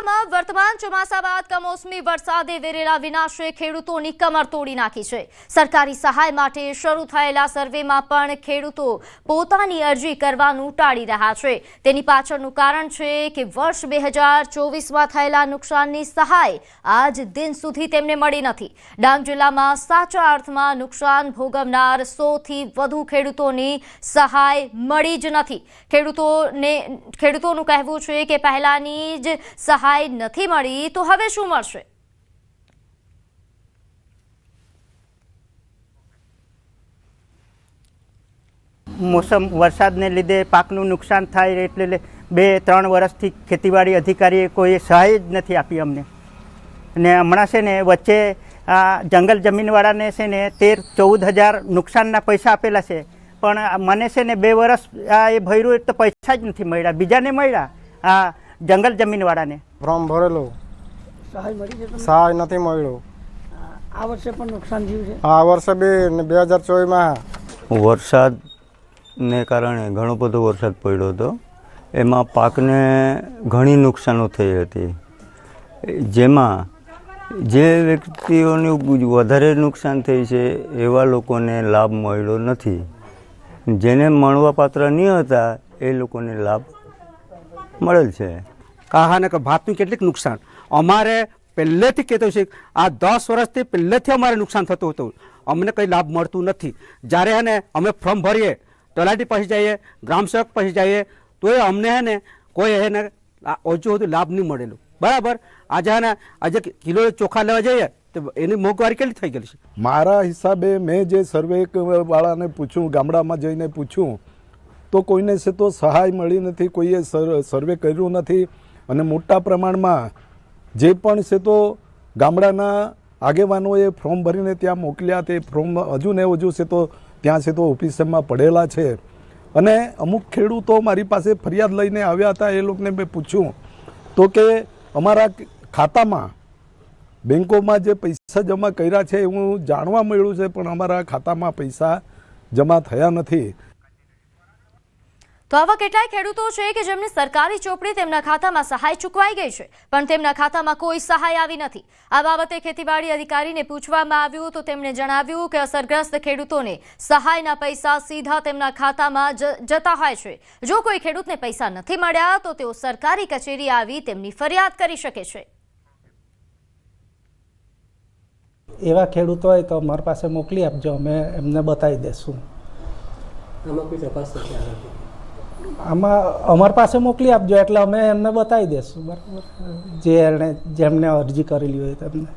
જિલ્લામાં વર્તમાન ચોમાસા બાદ કમોસમી વરસાદે વેરેલા વિનાશે ખેડૂતોની કમર તોડી નાખી છે. સરકારી સહાય માટે શરૂ થયેલા સર્વેમાં પણ ખેડૂતો પોતાની અરજી કરવાનું ટાળી રહ્યા છે. તેની પાછળનું કારણ છે કે વર્ષ બે હજાર થયેલા નુકસાનની સહાય આજ દિન સુધી તેમને મળી નથી. ડાંગ જિલ્લામાં સાચા અર્થમાં નુકસાન ભોગવનાર સોથી વધુ ખેડૂતોની સહાય મળી જ નથી. ખેડૂતોને, ખેડૂતોનું કહેવું છે કે પહેલાની જ સહાય નથી મળી, તો હવે શું મળશે? મોસમ વરસાદને લીધે પાકનું નુકસાન થાય એટલે બે, ત્રણ વર્ષથી ખેતીવાડી અધિકારીએ કોઈ સહાય જ નથી આપી અમને. ને હમણાં છે ને વચ્ચે આ જંગલ જમીનવાળાને છે ને તેર, ચૌદ હજાર નુકસાનના પૈસા આપેલા છે. પણ મને છે ને બે વર્ષ આ એ ભર્યું તો પૈસા જ નથી મળ્યા. બીજાને મળ્યા. આ જંગલ જમીનવાળાને. ફોર્મ ભરેલું. સહાય મળી છે તમને? સહાય નથી મળ્યું. આ વર્ષે પણ નુકસાન થયું છે? આ વર્ષે બી ને બે હજાર ચોવીસમાં. વરસાદને કારણે ઘણો બધો વરસાદ પડ્યો હતો. એમાં પાકને ઘણી નુકસાનો થઈ હતી. જેમાં જે વ્યક્તિઓને વધારે નુકસાન થઈ છે એવા લોકોને લાભ મળ્યો નથી. જેને મળવાપાત્ર નહીં હતા એ લોકોને લાભ મળેલ છે. કાહાને કે ભાતનું કેટલીક નુકસાન. અમારે પહેલેથી કહેતો છે, આ દસ વર્ષથી પહેલેથી અમારે નુકસાન થતું હતું. અમને કંઈ લાભ મળતું નથી. જ્યારે હે ને અમે ફોર્મ ભરીએ, તલાટી પાસે જઈએ ગ્રામસેવક પાસે જઈએ તો એ અમને હે ને કોઈ હે ને ઓછું હતું, લાભ નહીં મળેલું. બરાબર? આજે હે ને આજે કિલો ચોખા લેવા જઈએ, તો એની મોંઘવારી કેટલી થઈ ગયેલી છે? મારા હિસાબે મેં જે સર્વે વાળાને પૂછ્યું, ગામડામાં જઈને પૂછ્યું, તો કોઈને છે તો સહાય મળી નથી, કોઈએ સર- સર્વે કર્યું નથી. અને મોટા પ્રમાણમાં જે પણ છે તો ગામડાના આગેવાનોએ ફોર્મ ભરીને ત્યાં મોકલ્યા તે ફોર્મ હજુ ને હજુ છે તો ત્યાં છે તો ઓફિસમાં પડેલા છે. અને અમુક ખેડૂતો મારી પાસે ફરિયાદ લઈને આવ્યા હતા, એ લોકોને મેં પૂછ્યું, તો કે અમારા ખાતામાં બેન્કોમાં જે પૈસા જમા કર્યા છે, એવું જાણવા મળ્યું છે, પણ અમારા ખાતામાં પૈસા જમા થયા નથી. તો આવા કેટલાય ખેડૂતો છે કે જેમને સરકારી ચોપડી તેમના ખાતામાં સહાય ચૂકવાઈ ગઈ છે પણ તેમના ખાતામાં કોઈ સહાય આવી નથી. આ બાબતે ખેતીવાડી અધિકારીને પૂછવામાં આવ્યું તો તેમણે જણાવ્યું કે અસરગ્રસ્ત ખેડૂતોને સહાયના પૈસા સીધા તેમના ખાતામાં જ- જતા હોય છે. જો કોઈ ખેડૂતને પૈસા નથી મળ્યા તો તેઓ સરકારી કચેરી આવી તેમની ફરિયાદ કરી શકે છે. એવા ખેડૂતો હોય તો અમારી પાસે મોકલી આપજો અમે એમને બતાવી દઈશું આમાં અમારી પાસે મોકલી આપજો, એટલે અમે એમને બતાવી દઈશું બરાબર? જે એણે જેમને અરજી કરેલી હોય તેમને.